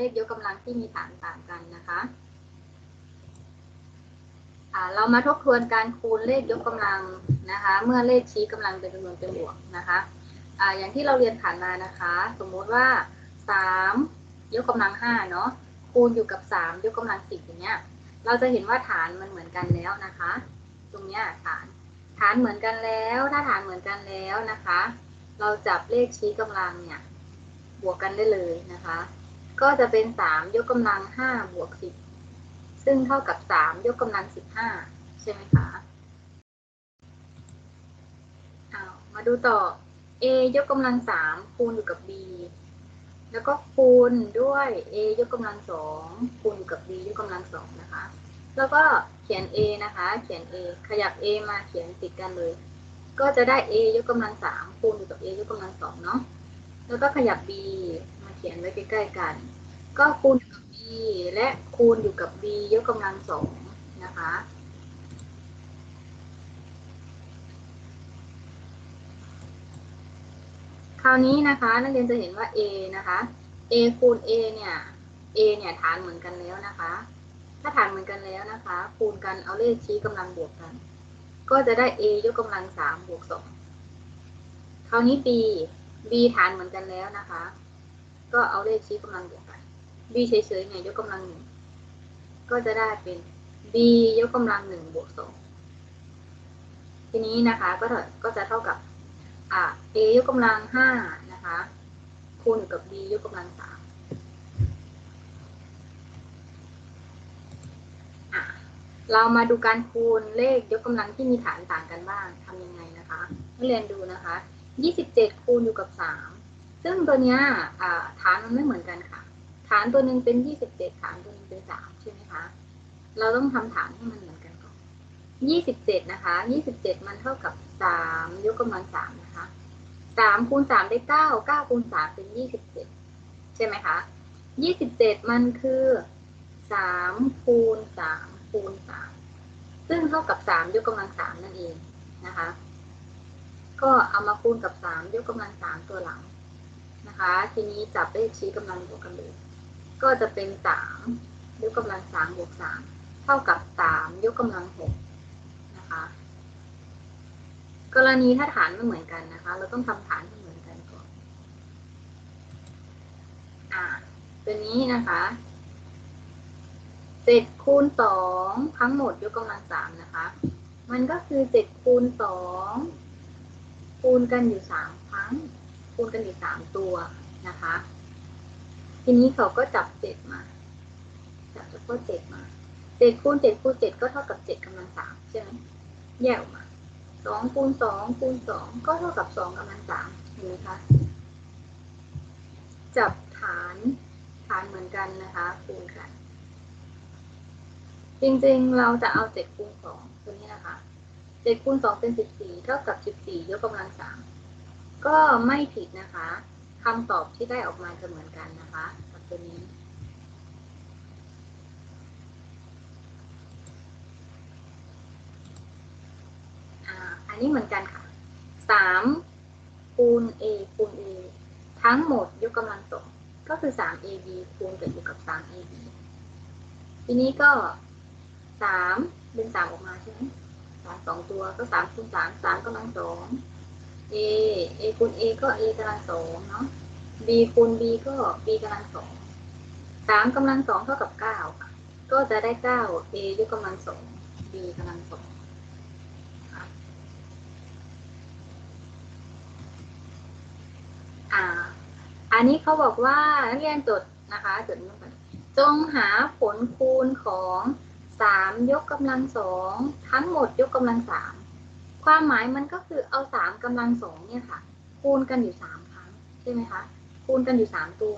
เลขยกกำลังที่มีฐานต่างกันนะคะเรามาทบทวนการคูณเลขยกกำลังนะคะ เมื่อเลขชี้กำลังเป็นจำนวนเป็นบวกนะคะออย่างที่เราเรียนผ่านมานะคะ สมมุติว่าสามยกกำลังห้าเนาะคูณอยู่กับสามยกกำลังสิบอย่างเงี้ยเราจะเห็นว่าฐานมันเหมือนกันแล้วนะคะ ตรงเนี้ยฐานฐานเหมือนกันแล้ว ถ้าฐานเหมือนกันแล้วนะคะ เราจับเลขชี้กำลังเนี่ยบวกกันได้เลยนะคะ ก็จะเป็นสามยกกำลังห้าบวกสิบซึ่งเท่ากับสามยกกำลังสิบห้าใช่ไหมคะเอามาดูต่อ a ยกกำลังสามคูณอยู่กับ b แล้วก็คูณด้วย a ยกกำลังสองคูณอยู่กับ b ยกกำลังสองนะคะ แล้วก็เขียน a นะคะ เขียน a ขยับ a มาเขียนติดกันเลย ก็จะได้ a ยกกำลังสามคูณอยู่กับ a ยกกำลังสองเนาะ แล้วก็ขยับ b มาเขียนไว้ใกล้ๆกัน ก็คูณกับ b และคูณอยู่กับ b ยกกำลังสองนะคะ คราวนี้นะคะนักเรียนจะเห็นว่า a นะคะ a คูณ a เนี่ย a เนี่ยฐานเหมือนกันแล้วนะคะ ถ้าฐานเหมือนกันแล้วนะคะ คูณกันเอาเลขชี้กำลังบวกกัน ก็จะได้ a ยกกำลังสามบวกสองคราวนี้ b b ฐานเหมือนกันแล้วนะคะ ก็เอาเลขชี้กำลังบวกกัน b เฉยๆเนี่ยยกกำลังหนึ่งก็จะได้เป็น b ยกกำลังหนึ่งบวกสองทีนี้นะคะก็เท่าก็จะเท่ากับอ่า a ยกกำลังห้านะคะคูณกับ b ยกกำลังสามเรามาดูการคูณเลขยกกำลังที่มีฐานต่างกันบ้างทำยังไงนะคะนักเรียนดูนะคะ 27 คูณอยู่กับ 3 ซึ่งตัวเนี้ยฐานมันไม่เหมือนกันค่ะ ฐานตัวหนึ่งเป็น27ฐานตัวหนึงเป็น3ใช่ไหมคะ เราต้องทำฐานให้มันเหมือนกันก่อน27นะคะ27มันเท่ากับ3ยกกำลัง3นะคะ3คูณ3ได้9 9คูณ3เป็น27ใช่ไหมคะ27มันคือ3คูณ3คูณ3ซึ่งเท่ากับ3ยกกำลัง3นั่นเองนะคะ ก็เอามาคูณกับ3ยกกำลัง3ตัวหลังนะคะ ทีนี้จับเลขชี้กำลังบวกกันเลย ก็จะเป็น3ยกกำลัง3บวก3เท่ากับ3ยกกำลัง6นะคะ กรณีถ้าฐานไม่เหมือนกันนะคะ เราต้องทำฐานให้เหมือนกันก่อนอ่าตัวนี้นะคะ7คูณ2ทั้งหมดยกกำลัง3นะคะ มันก็คือ7คูณ2คูณกันอยู่สามครั้ง คูณกันอยู่สามตัวนะคะ ทีนี้เขาก็จับเจ็ดมาจับเฉพาะเจ็ดมาเจ็ดคูณเจ็ดคูณเจ็ดก็เท่ากับเจ็ดกำลังสามใช่ไหมแยกออกมาสองคูณสองคูณสองก็เท่ากับสองกำลังสามเห็นไหมคะจับฐานฐานเหมือนกันนะคะคูณกัน จริงๆเราจะเอาเจ็ดคูณสองตัวนี้นะคะเจ็ดคูณสองเป็นสิบสี่เท่ากับสิบสี่ยกกำลังสามก็ไม่ผิดนะคะ คำตอบที่ได้ออกมาจะเหมือนกันนะคะกับตัวนี้ อันนี้เหมือนกันค่ะสามคูณ a คูณ a ทั้งหมดยกกำลังสองก็คือสาม ab คูณกันอยู่กับสาม ab ทีนี้ก็สามเป็นสามออกมาใช่ไหมสามสองตัวก็สามคูณสามสามกำลังสอง a a คูณ a ก็ a กำลังสองเนาะ b คูณ b ก็ b กำลังสองสามกำลังสองเท่ากับเก้าก็จะได้เก้า a ยกกำลังสอง b กำลังสองค่ะอ่า อันนี้เขาบอกว่านักเรียนจดนะคะจดลงไปจงหาผลคูณของสามยกกำลังสองทั้งหมดยกกำลังสาม ความหมายมันก็คือเอาสามกำลังสองเนี่ยค่ะ คูณกันอยู่สามครั้งใช่ไหมคะ คูณกันอยู่สามตัว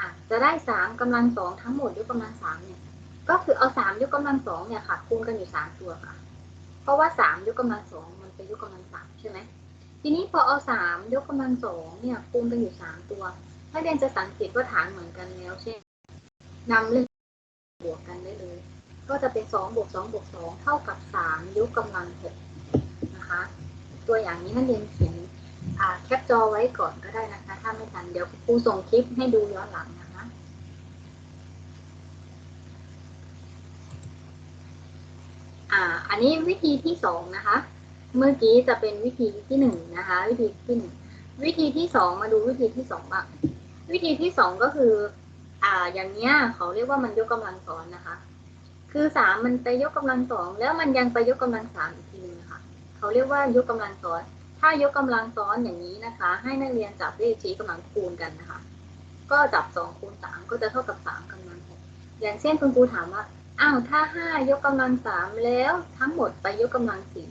อะจะได้สามกำลังสองทั้งหมดยกกำลังสามเนี่ย ก็คือเอาสามยกกำลังสองเนี่ยค่ะ คูณกันอยู่สามตัวค่ะ เพราะว่าสามยกกำลังสองมันเป็นยกกำลังสามใช่ไหมทีนี้พอเอาสามยกกำลังสองเนี่ย คูณกันอยู่สามตัวนักเรียนจะสังเกตว่าฐานเหมือนกันแล้วเช่นนำเลขบวกกันได้เลย ก็จะเป็นสองบวกสองบวกสองเท่ากับสามยกกำลังหก ตัวอย่างนี้นั่นเองเขียนแคปจอไว้ก่อนก็ได้นะคะ ถ้าไม่ทันเดี๋ยวครูส่งคลิปให้ดูย้อนหลังนะคะอ่าอันนี้วิธีที่สองนะคะ เมื่อกี้จะเป็นวิธีที่หนึ่งนะคะ วิธีที่หนึ่งวิธีที่สองมาดูวิธีที่สองบ้างวิธีที่สองก็คือ อ่า อย่างเนี้ยเขาเรียกว่ามันยกกำลังสองนะคะ คือสามมันไปยกกำลังสองแล้วมันยังไปยกกำลังสามอีกทีนึง เขาเรียกว่ายกกำลังซ้อน ถ้ายกกำลังซ้อนอย่างนี้นะคะ ให้นักเรียนจับเลขชี้กำลังคูณกันนะคะ ก็จับสองคูณสามก็จะเท่ากับสามกำลังหกอย่างเช่นคุณครูถามว่าอ้าวถ้าห้ายกกำลังสามแล้วทั้งหมดไปยกกำลังสี่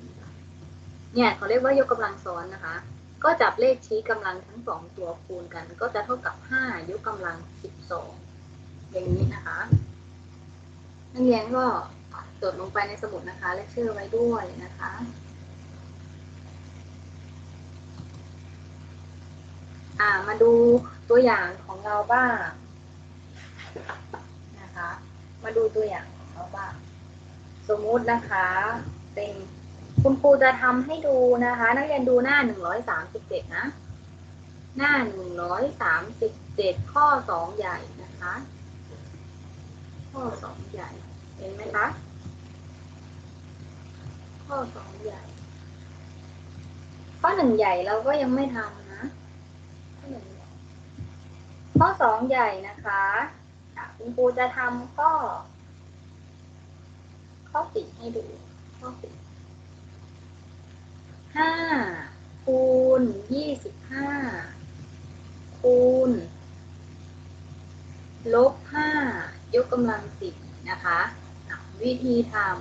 เนี่ยเขาเรียกว่ายกกำลังซ้อนนะคะ ก็จับเลขชี้กำลังทั้งสองตัวคูณกัน ก็จะเท่ากับห้ายกกำลังสิบสองอย่างนี้นะคะ นักเรียนก็จดลงไปในสมุดนะคะ และชื่อไว้ด้วยนะคะ อ่ามาดูตัวอย่างของเราบ้างนะคะ มาดูตัวอย่างของเราบ้าง สมมุตินะคะ เป็นคุณครูจะทำให้ดูนะคะ นักเรียนดูหน้าหนึ่งร้อยสามสิบเจ็ดนะ หน้าหนึ่งร้อยสามสิบเจ็ดข้อสองใหญ่นะคะ ข้อสองใหญ่ เห็นไหมคะ ข้อสองใหญ่ ข้อหนึ่งใหญ่เราก็ยังไม่ทำนะ ข้อหนึ่งใหญ่ ข้อสองใหญ่นะคะคุณครูจะทำข้อ ข้อสี่ให้ดู ข้อสี่ห้าคูณยี่สิบห้าคูณลบห้ายกกำลังสิบนะคะ วิธีทำ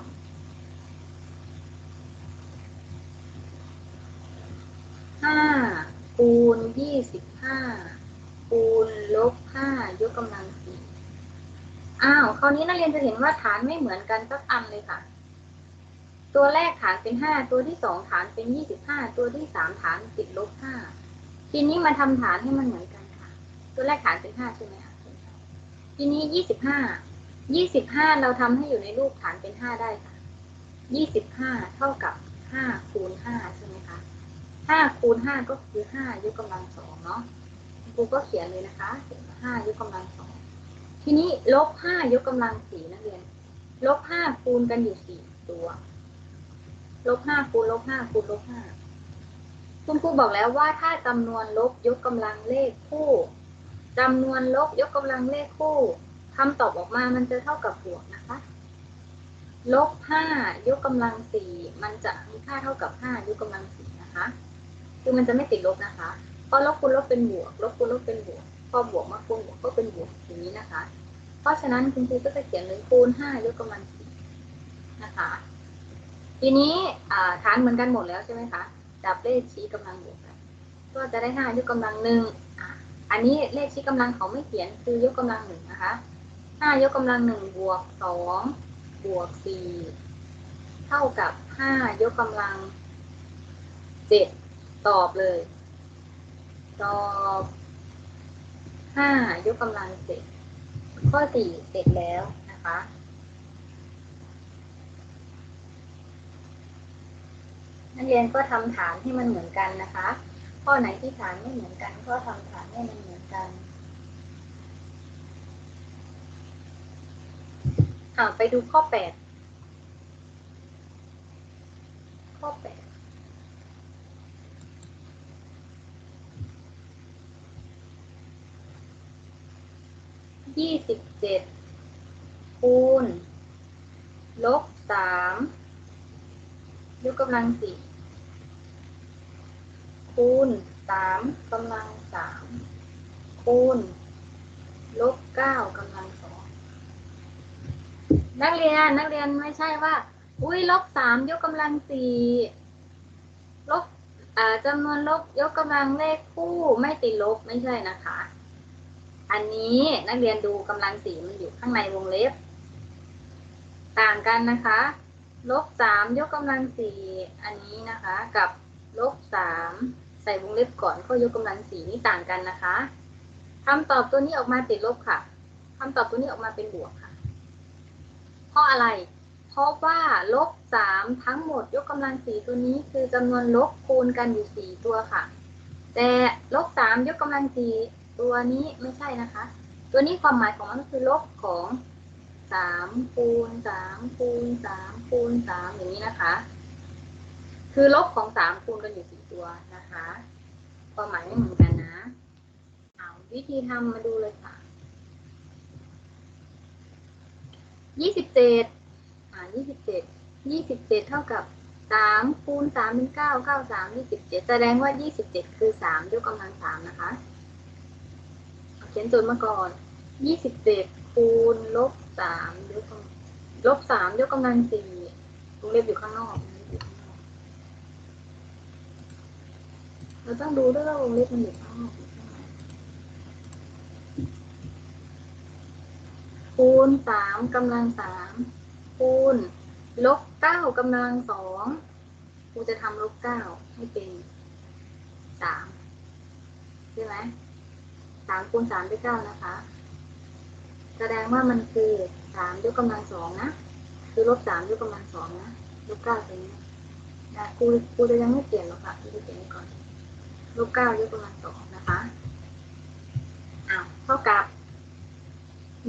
ห้าคูณยี่สิบห้า คูณลบห้ายกกำลังสี่อ้าว คราวนี้นักเรียนจะเห็นว่าฐานไม่เหมือนกันสักอันเลยค่ะ ตัวแรกฐานเป็นห้าตัวที่สองฐานเป็นยี่สิบห้าตัวที่สามฐานติดลบห้าทีนี้มาทำฐานให้มันเหมือนกันค่ะ ตัวแรกฐานเป็นห้าใช่ไหมคะทีนี้ยี่สิบห้ายี่สิบห้าเราทำให้อยู่ในรูปฐานเป็นห้าได้ค่ะยี่สิบห้าเท่ากับห้าคูณห้าใช่ไหมคะห้าคูณห้าก็คือห้ายกกำลังสองเนาะ ครูก็เขียนเลยนะคะเขียนว่าห้ายกกำลังสองทีนี้ลบห้ายกกำลังสี่นักเรียน ลบห้าคูณกันอยู่สี่ตัว ลบห้าคูณลบห้าคูณลบห้าคุณครูบอกแล้วว่าถ้าจำนวนลบยกกำลังเลขคู่จำนวนลบยกกำลังเลขคู่คำตอบออกมามันจะเท่ากับบวกนะคะ ลบห้ายกกำลังสี่มันจะมีค่าเท่ากับห้ายกกำลังสี่นะคะ คือมันจะไม่ติดลบนะคะ พอลบคูณลบเป็นบวก ลบคูณลบเป็นบวก พอบวกมาคูณบวกก็เป็นบวกอย่างนี้นะคะ เพราะฉะนั้นคุณครูก็จะเขียนเลยคูณห้ายกกำลังสี่นะคะ ทีนี้ฐานเหมือนกันหมดแล้วใช่ไหมคะจับเลขชี้กำลังบวกกันก็จะได้ห้ายกกำลังหนึ่งอันนี้เลขชี้กำลังเขาไม่เขียนคือยกกำลังหนึ่งนะคะห้ายกกำลังหนึ่งบวกสองบวกสี่เท่ากับห้ายกกำลังเจ็ดตอบเลย ตอบห้ายกกำลังเจ็ดข้อสี่เสร็จแล้วนะคะ นักเรียนก็ทำฐานให้มันเหมือนกันนะคะ ข้อไหนที่ฐานไม่เหมือนกัน ก็ทำฐานให้มันเหมือนกันอ่าไปดูข้อแปดข้อแปด ยี่สิบเจ็ดคูณลบสามยกกำลังสี่คูณสามกำลังสามคูณลบเก้ากำลังสองนักเรียนนักเรียนไม่ใช่ว่า อุ้ยลบสามยกกำลังสี่ลบจำนวนลบยกกำลังเลขคู่ไม่ติดลบไม่ใช่นะคะ อันนี้นักเรียนดูกำลังสีมันอยู่ข้างในวงเล็บ ต่างกันนะคะลบสามยกกำลังสี่อันนี้นะคะ กับลบสามใส่วงเล็บก่อนก็ยกกำลังสี่นี่ต่างกันนะคะคำตอบตัวนี้ออกมาติดลบค่ะคำตอบตัวนี้ออกมาเป็นบวกค่ะเพราะอะไร เพราะว่าลบสามทั้งหมดยกกำลังสี่ตัวนี้คือจำนวนลบคูณกันอยู่สี่ตัวค่ะ แต่ลบสามยกกำลังสี่ ตัวนี้ไม่ใช่นะคะ ตัวนี้ความหมายของมันคือลบของสามคูณสามคูณสามคูณสามอย่างนี้นะคะ คือลบของสามคูณกันอยู่สี่ตัวนะคะ ความหมายไม่เหมือนกันนะเอาวิธีทำมาดูเลยค่ะยี่สิบเจ็ดอ่ายี่สิบเจ็ดยี่สิบเจ็ดเท่ากับสามคูณสามเป็นเก้าเก้าสามยี่สิบเจ็ดแสดงว่ายี่สิบเจ็ดคือสามยกกำลังสามนะคะ เขียนโจทย์มาก่อนยี่สิบเจ็ดคูณลบสามยกกำลบสามยกกำลังสี่วงเล็บอยู่ข้างนอกเล็บอยู่ข้างนอกเราต้องดูด้วยว่าวงเล็บมันอยู่ข้างนอกคูณสามกำลังสามคูณลบเก้ากำลังสองครูจะทำลบเก้าให้เป็นสามใช่ไหม สามคูณสามด้วยเก้านะคะ แสดงว่ามันคือสามยกกำลังสองนะ คือลบสามยกกำลังสองนะ ลบเก้าตรงนี้นะครูครูจะยังไม่เปลี่ยนหรอกค่ะครูจะเปลี่ยนไว้ก่อน ลบเก้ายกกำลังสองนะคะอ้าวเท่ากับ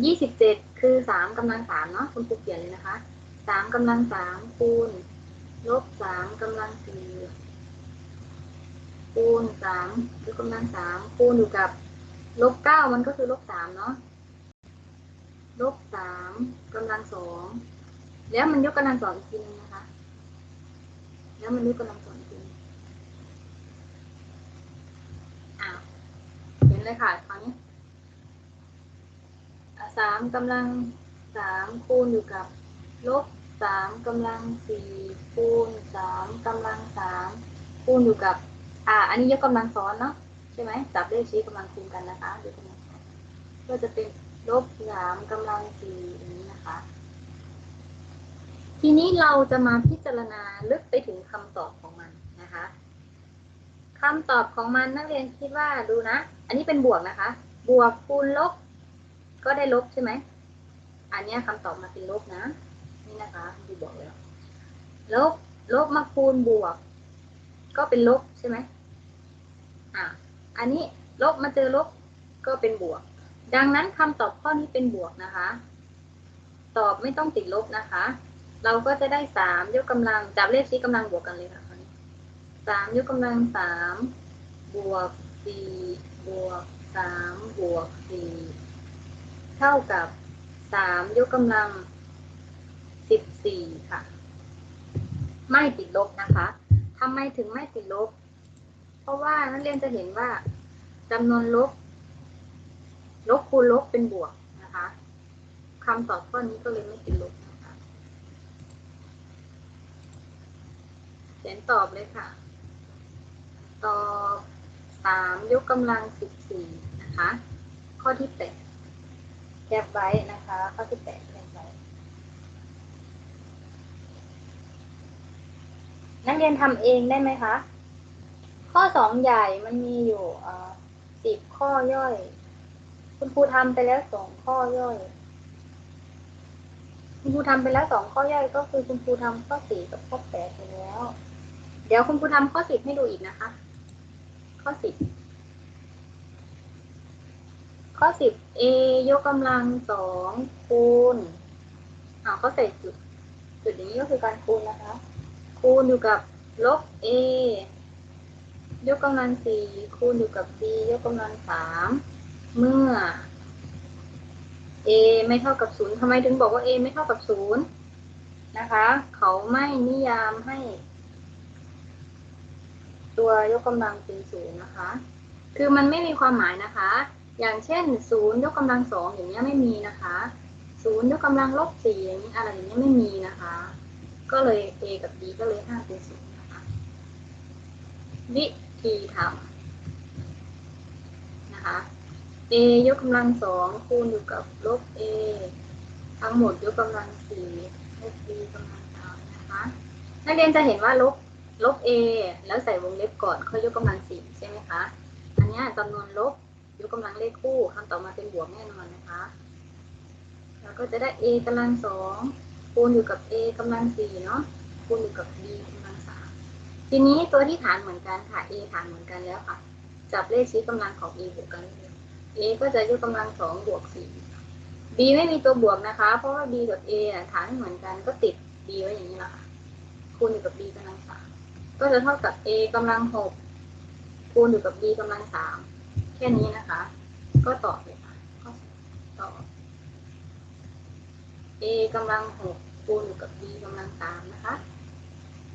ยี่สิบเจ็ดคือสามกำลังสามเนาะคุณครูเขียนเลยนะคะสามกำลังสามคูณลบสามกำลังสี่คูณสามยกกำลังสามคูณอยู่กับ ลบเก้ามันก็คือลบสามเนาะลบสามกำลังสองแล้วมันยกกำลังสองอีกทีนึงนะคะ แล้วมันยกกำลังสองอีกทีอ้าวเห็นเลยค่ะคราวนี้สามกำลังสามคูณอยู่กับลบสามกำลังสี่คูณสามกำลังสามคูณอยู่กับ อ่า อันนี้ยกกำลังซ้อนเนาะ ใช่ไหมจับเลขชี้กำลังคูณกันนะคะยกกำลังซ้ก็จะเป็นลบสามกำลังสี่อย่างนี้นะคะ ทีนี้เราจะมาพิจารณาลึกไปถึงคำตอบของมันนะคะคำตอบของมันนักเรียนคิดว่าดูนะ อันนี้เป็นบวกนะคะ บวกคูณลบ ก็ได้ลบใช่ไหมอันเนี้ยคำตอบมาเป็นลบนะ นี่นะคะดูบอกเลยลบลบมาคูณบวก ก็เป็นลบใช่ไหมอะ อันนี้ลบมาเจอลบก็เป็นบวก ดังนั้นคำตอบข้อนี้เป็นบวกนะคะ ตอบไม่ต้องติดลบนะคะ เราก็จะได้สามยกกำลังจับเลขชี้กำลังบวกกันเลยค่ะสามยกกำลังสามบวกสี่บวกสามบวกสี่เท่ากับสามยกกำลังสิบสี่ค่ะ ไม่ติดลบนะคะทำไมถึงไม่ติดลบ เพราะว่านักเรียนจะเห็นว่าจำนวนลบ ลบคูณลบเป็นบวกนะคะคำตอบข้อนี้ก็เลยไม่ติดลบนะคะเขียนตอบเลยค่ะ ตอบสามยกกำลังสิบสี่นะคะ ข้อที่แปดแคบไว้นะคะ ข้อที่แปดแคบไว้นักเรียนทำเองได้ไหมคะ ข้อสองใหญ่มันมีอยู่สิบข้อย่อย คุณครูทำไปแล้วสองข้อย่อย คุณครูทำไปแล้วสองข้อย่อยก็คือคุณครูทำข้อสี่กับข้อแปดไปแล้ว เดี๋ยวคุณครูทำข้อสิบให้ดูอีกนะคะ ข้อสิบข้อสิบ a ยกกำลังสองคูณอ่าเขาใส่จุดจุดอย่างนี้ก็คือการคูณนะคะ คูณอยู่กับลบ a ยกกำลังสี่คูณอยู่กับ b ยกกำลังสามเมื่อ a ไม่เท่ากับศูนย์ทำไมถึงบอกว่า a ไม่เท่ากับศูนย์นะคะ เขาไม่นิยามให้ ตัวยกกำลังเป็นศูนย์นะคะ คือมันไม่มีความหมายนะคะ อย่างเช่นศูนย์ยกกำลังสองอย่างเงี้ยไม่มีนะคะศูนย์ยกกำลังลบสี่อย่างนี้อะไรอย่างเงี้ยไม่มีนะคะ ก็เลย a กับ b ก็เลยห้าเป็นศูนย์ วิธีทำนะคะ a ยกกำลังสองคูณอยู่กับลบ a ทั้งหมดยกกำลังสี่ลบ b กำลังสามนะคะนักเรียนจะเห็นว่าลบลบ a แล้วใส่วงเล็บก่อนค่อยยกกำลังสี่ใช่ไหมคะ อันนี้จำนวนลบยกกำลังเลขคู่คำต่อมาเป็นบวกแน่นอนนะคะ แล้วก็จะได้ a กำลังสองคูณอยู่กับ a กำลังสี่เนาะคูณอยู่กับ b กำ ทีนี้ตัวที่ฐานเหมือนกันค่ะ a ฐานเหมือนกันแล้วค่ะ จับเลขชี้กำลังของ a บวกกัน a ก็จะยกกำลังสองบวกสี่ b ไม่มีตัวบวกนะคะ เพราะว่า b กับ a ฐานเหมือนกันก็ติด b ไว้อย่างนี้แหละค่ะ คูณอยู่กับ b กำลังสามก็จะเท่ากับ a กำลังหกคูณอยู่กับ b กำลังสามแค่นี้นะคะ ก็ตอบเลยค่ะก็ตอบ a กำลังหกคูณอยู่กับ b กำลังสามนะคะ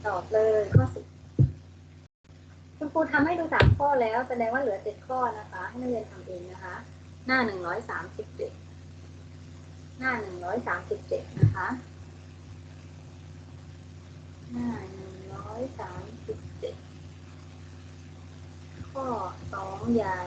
ตอบเลยข้อสิบ คุณครูทำให้ดูสามข้อแล้วแสดงว่าเหลือเจ็ดข้อนะคะ ให้นักเรียนทำเองนะคะ หน้าหนึ่งร้อยสามสิบเจ็ดหน้าหนึ่งร้อยสามสิบเจ็ดนะคะ หน้าหนึ่งร้อยสามสิบเจ็ดข้อสองใหญ่